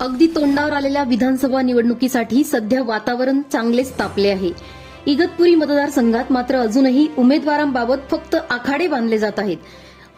अगदी तोंडावर आलेल्या विधानसभा निवडणुकीसाठी सध्या वातावरण चांगलेच तापले आहे. इगतपुरी मतदारसंघात मात्र अजूनही उमेदवारांबाबत फक्त आखाडे बांधले जात आहेत.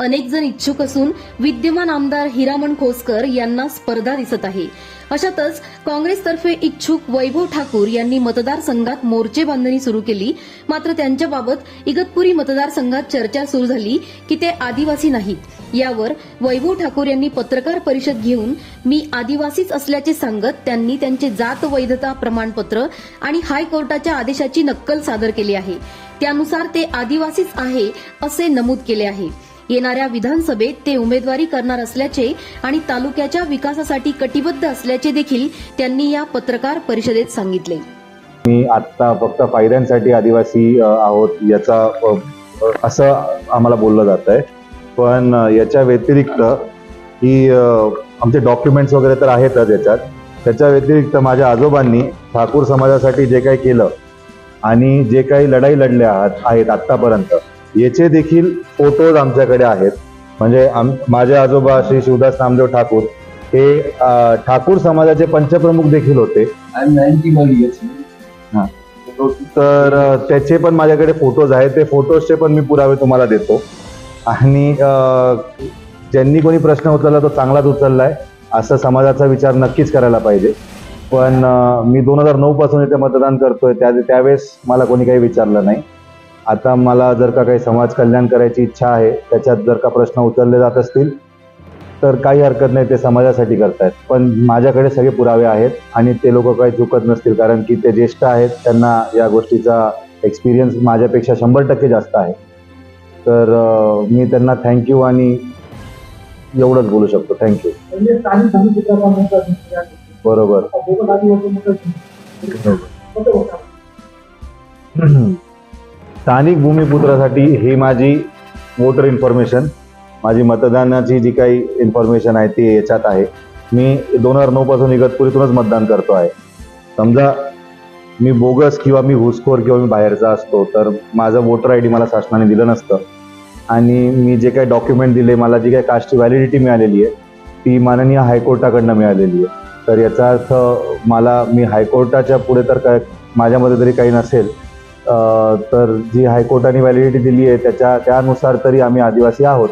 अनेक जण इच्छुक असून विद्यमान आमदार हिरामण खोसकर यांना स्पर्धा दिसत आहे. अशातच काँग्रेसतर्फे इच्छुक वैभव ठाकूर यांनी मतदारसंघात मोर्चे बांधणी सुरू केली. मात्र त्यांच्याबाबत इगतपुरी मतदारसंघात चर्चा सुरू झाली की ते आदिवासी नाहीत. यावर वैभव ठाकूर यांनी पत्रकार परिषद घेऊन मी आदिवासीच असल्याचे सांगत त्यांनी त्यांचे जात वैधता प्रमाणपत्र आणि हायकोर्टाच्या आदेशाची नक्कल सादर केली आहे. त्यानुसार ते आदिवासीच आहे असे नमूद केले आहे. येणाऱ्या विधानसभेत ते उमेदवारी करणार असल्याचे आणि तालुक्याच्या विकासासाठी कटिबद्ध असल्याचे देखील त्यांनी या पत्रकार परिषदेत सांगितले. मी आत्ता फक्त फायद्यांसाठी आदिवासी आहोत याचा असं आम्हाला बोललं जात आहे पण याच्या व्यतिरिक्त ही आमचे डॉक्युमेंट्स वगैरे तर आहेतच याच्यात त्याच्या व्यतिरिक्त माझ्या आजोबांनी ठाकूर समाजासाठी जे काही केलं आणि जे काही लढाई लढल्या आहेत आत्तापर्यंत याचे देखील फोटोज आमच्याकडे आहेत. म्हणजे आम माझे आजोबा श्री शिवदास नामदेव ठाकूर हे ठाकूर समाजाचे पंचप्रमुख देखील होते. I'm 91 years old. तर त्याचे पण माझ्याकडे फोटोज आहेत. ते फोटोजचे पण मी पुरावे तुम्हाला देतो. आणि ज्यांनी कोणी प्रश्न उचलला तो चांगलाच उचललाय. असं समाजाचा विचार नक्कीच करायला पाहिजे. पण मी दोन हजार नऊ पासून इथे मतदान करतोय. त्या त्यावेळेस मला कोणी काही विचारलं नाही. आता मला जर का काही समाज कल्याण करायची इच्छा आहे त्याच्यात जर का प्रश्न उचलले जात असतील तर काही हरकत नाही ते समाजासाठी करतायत. पण माझ्याकडे सगळे पुरावे आहेत आणि ते लोक काही चुकत नसतील कारण की ते ज्येष्ठ आहेत त्यांना या गोष्टीचा एक्सपिरियन्स माझ्यापेक्षा शंभर टक्के जास्त आहे. तर मी त्यांना थँक्यू आणि एवढंच बोलू शकतो. थँक्यू म्हणजे स्थानिक भूमिपुत्राला म्हणतात या गोष्टी. बरोबर. स्थानिक भूमिपुत्रासाठी ही माझी वोटर इन्फॉर्मेशन माझी मतदानाची जी काही इन्फॉर्मेशन आहे ती याच्यात आहे. मी दोन हजार नऊ पासून इगतपुरीतूनच मतदान करतो आहे. समजा मी बोगस किंवा मी घुसखोर किंवा मी बाहेरचा असतो तर माझं वोटर आय डी मला शासनाने दिलं नसतं. आणि मी जे काही डॉक्युमेंट दिले मला जी काही कास्टची व्हॅलिडिटी मिळालेली आहे ती माननीय हायकोर्टाकडनं मिळालेली आहे. तर याचा अर्थ मला मी हायकोर्टाच्या पुढे तर काय माझ्यामध्ये तरी काही नसेल तर जी हायकोर्टाने व्हॅलिडिटी दिली आहे त्याच्या त्यानुसार तरी आम्ही आदिवासी आहोत.